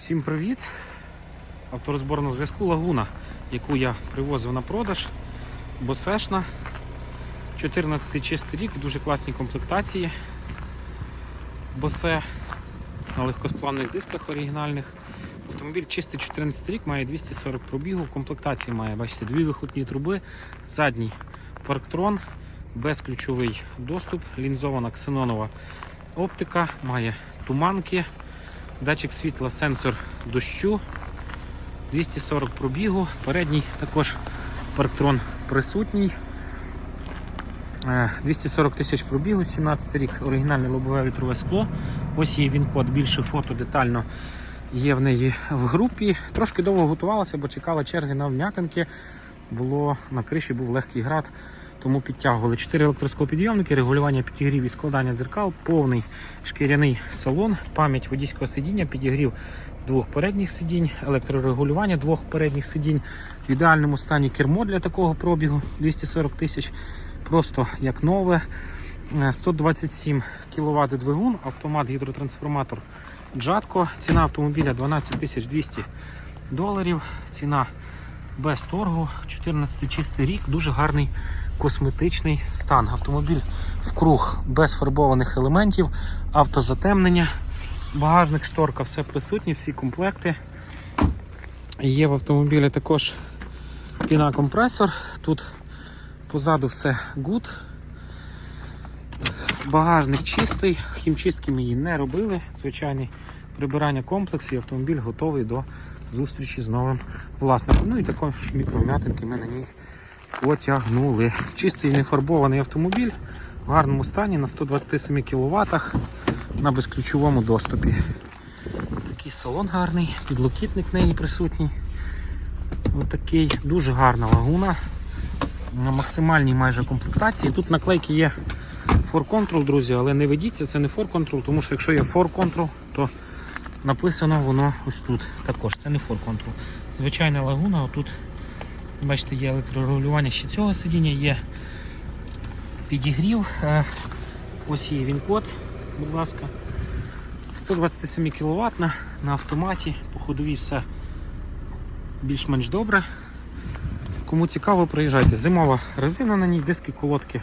Всім привіт! Авторозборного зв'язку Лагуна, яку я привозив на продаж. Босешна. 14 чистий рік, в дуже класній комплектації. Босе на легкосплавних дисках оригінальних. Автомобіль чистий 14 рік, має 240 пробігу. В комплектації має, бачите, дві вихлопні труби, задній парктрон, безключовий доступ, лінзована ксенонова оптика, має туманки, датчик світла, сенсор дощу, 240 пробігу, передній також парктрон присутній. Е, 240 тисяч пробігу, 17 рік, оригінальне лобове вітрове скло. Ось її він код, більше фото детально є в неї в групі. Трошки довго готувалася, бо чекала черги на вм'ятинки. Було на криші був легкий град, тому підтягували 4 електросклопідйомники, регулювання підігрів і складання дзеркал, повний шкіряний салон, пам'ять водійського сидіння, підігрів двох передніх сидінь, електрорегулювання двох передніх сидінь. В ідеальному стані кермо для такого пробігу 240 тисяч. Просто як нове. Е, 127 кВт двигун, автомат гідротрансформатор Джатко. Ціна автомобіля 12 200 доларів. Ціна без торгу, 14 чистий рік, дуже гарний косметичний стан. Автомобіль в круг без фарбованих елементів, автозатемнення, багажник, шторка, все присутні, всі комплекти. Є в автомобілі також пінакомпресор. Тут позаду все good. Багажник чистий, хімчистки ми її не робили. Звичайне прибирання комплексів, автомобіль готовий до зустрічі з новим власником. Ну і також мікровмятинки ми на ній потягнули. Чистий нефарбований автомобіль в гарному стані на 127 кВт на безключовому доступі. Такий салон гарний, підлокітник в неї присутній. Отакий дуже гарна лагуна. На максимальній майже комплектації. Тут наклейки є For Control, друзі, але не ведіться, це не For Control, тому що якщо є For Control, то написано воно ось тут також. Це не Control. Звичайна лагуна, отут, бачите, є електрорегулювання ще цього сидіння, є підігрів. Е, Ось є він код, будь ласка. 127 кВт на, на автоматі, по ходовій все більш-менш добре. Кому цікаво, приїжджайте. Зимова резина на ній, диски, колодки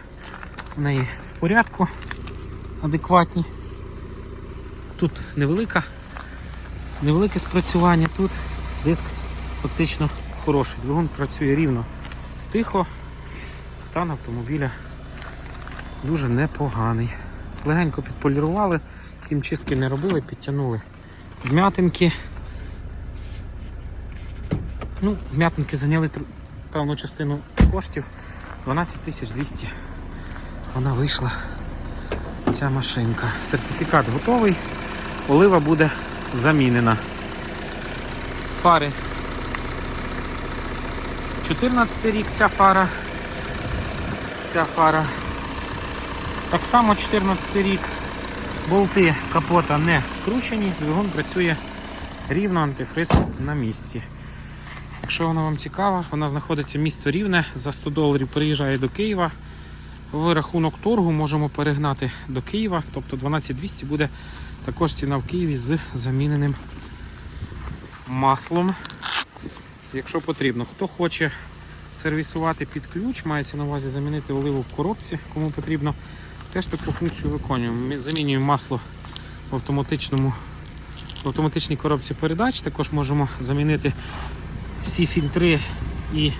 в неї в порядку, адекватні. Тут невелика, невелике спрацювання, тут диск фактично хороший. Двигун працює рівно, тихо, стан автомобіля дуже непоганий. Легенько підполірували, хімчистки не робили, підтягнули вм'ятинки. Ну, вм'ятинки зайняли певну частину коштів. 12 200 вона вийшла ця машинка. Сертифікат готовий, олива буде замінена. Фари. 14 рік ця фара. Ця фара. Так само 14 рік. Болти капота не вкручені, двигун працює рівно, антифриз на місці. Якщо вона вам цікава, вона знаходиться місто Рівне, за 100 доларів приїжджає до Києва. В рахунок торгу можемо перегнати до Києва, тобто 12200 буде також ціна в Києві з заміненим маслом. Якщо потрібно, хто хоче сервісувати під ключ, мається на увазі замінити оливу в коробці, кому потрібно, теж таку функцію виконуємо. Ми замінюємо масло в автоматичному в автоматичній коробці передач. Також можемо замінити всі фільтри і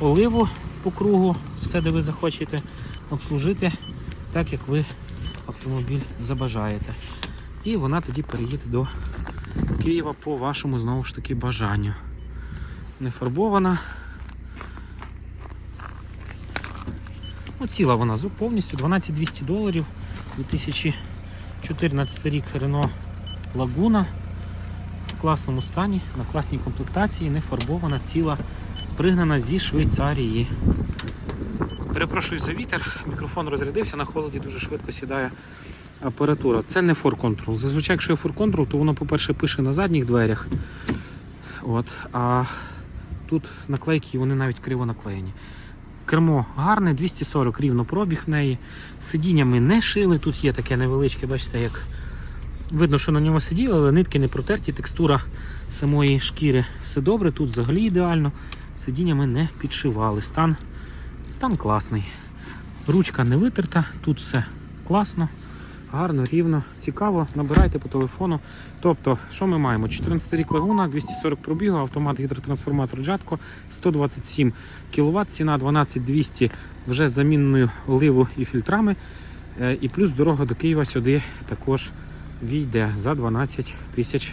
оливу по кругу, все, де ви захочете обслужити, так як ви автомобіль забажаєте. І вона тоді переїде до Києва по вашому знову ж таки бажанню. Не фарбована. Ну, ціла вона повністю 12200 доларів. 2014 рік Renault Laguna в класному стані, на класній комплектації, не фарбована, ціла, пригнана зі Швейцарії. Перепрошую за вітер, мікрофон розрядився, на холоді дуже швидко сідає апаратура. Це не For Control. Зазвичай, якщо є For Control, то воно, по-перше, пише на задніх дверях. От, а тут наклейки вони навіть криво наклеєні. Кермо гарне, 240 рівно пробіг в неї. Сидіння ми не шили. Тут є таке невеличке, бачите, як Видно, що на ньому сиділи, але нитки не протерті, текстура самої шкіри все добре. Тут взагалі ідеально. Сидіння ми не підшивали. Стан, стан класний. Ручка не витерта, тут все класно, гарно, рівно, цікаво. Набирайте по телефону. Тобто, що ми маємо? 14 рік лагуна, 240 пробігу, автомат гідротрансформатор Джатко, 127 кВт, ціна 12200 вже з замінною оливу і фільтрами. Е, І плюс дорога до Києва сюди також війде за 12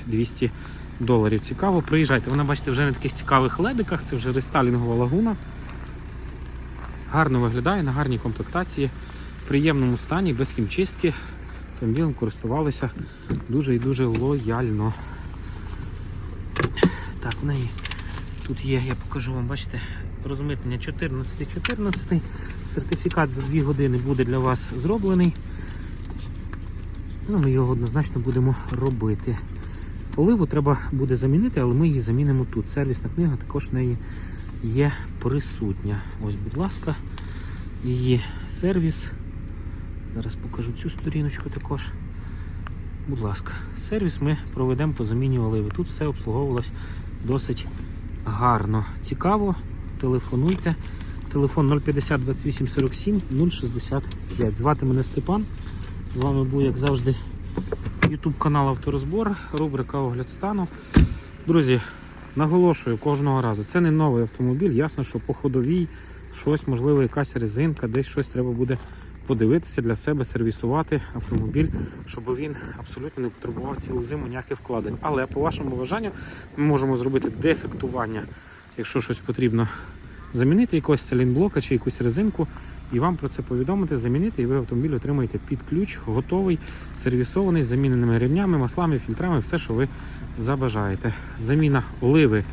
200 доларів. Цікаво, приїжджайте. Вона, бачите, вже на таких цікавих ледиках, це вже рестайлінгова лагуна. Гарно виглядає, на гарній комплектації, в приємному стані, без хімчистки. Автомобілем користувалися дуже і дуже лояльно. Так, в неї тут є, я покажу вам, бачите, розмитнення 14-14. Сертифікат за 2 години буде для вас зроблений. Ну, ми його однозначно будемо робити. Оливу треба буде замінити, але ми її замінимо тут. Сервісна книга також в неї є присутня. Ось, будь ласка, її сервіс. Зараз покажу цю сторіночку також. Будь ласка, сервіс ми проведемо по заміні оливи. Тут все обслуговувалось досить гарно. Цікаво, телефонуйте. Телефон 050 28 47 065. Звати мене Степан. З вами був, як завжди, YouTube канал Авторозбор, рубрика Огляд стану. Друзі, наголошую кожного разу, це не новий автомобіль. Ясно, що по ходовій щось, можливо, якась резинка, десь щось треба буде подивитися для себе, сервісувати автомобіль, щоб він абсолютно не потребував цілу зиму ніяких вкладень. Але по вашому бажанню ми можемо зробити дефектування, якщо щось потрібно замінити якогось цилінблока чи якусь резинку, і вам про це повідомити, замінити, і ви автомобіль отримаєте під ключ, готовий, сервісований, з заміненими рівнями, маслами, фільтрами, все, що ви забажаєте. Заміна оливи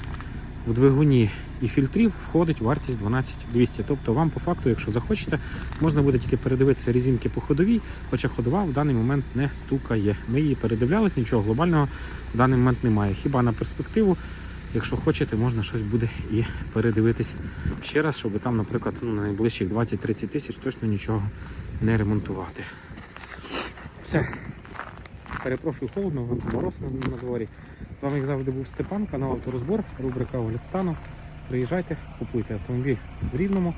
в двигуні і фільтрів входить вартість 12200. Тобто вам по факту, якщо захочете, можна буде тільки передивитися резинки по ходовій, хоча ходова в даний момент не стукає. Ми її передивлялись, нічого глобального в даний момент немає. Хіба на перспективу, якщо хочете, можна щось буде і передивитись ще раз, щоб там, наприклад, ну, на найближчих 20-30 тисяч точно нічого не ремонтувати. Все. Перепрошую, холодно, мороз на дворі. З вами, як завжди, був Степан, канал Авторозбор, рубрика Огляд стану. Приїжджайте, купуйте автомобіль в Рівному,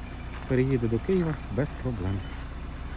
переїде до Києва без проблем.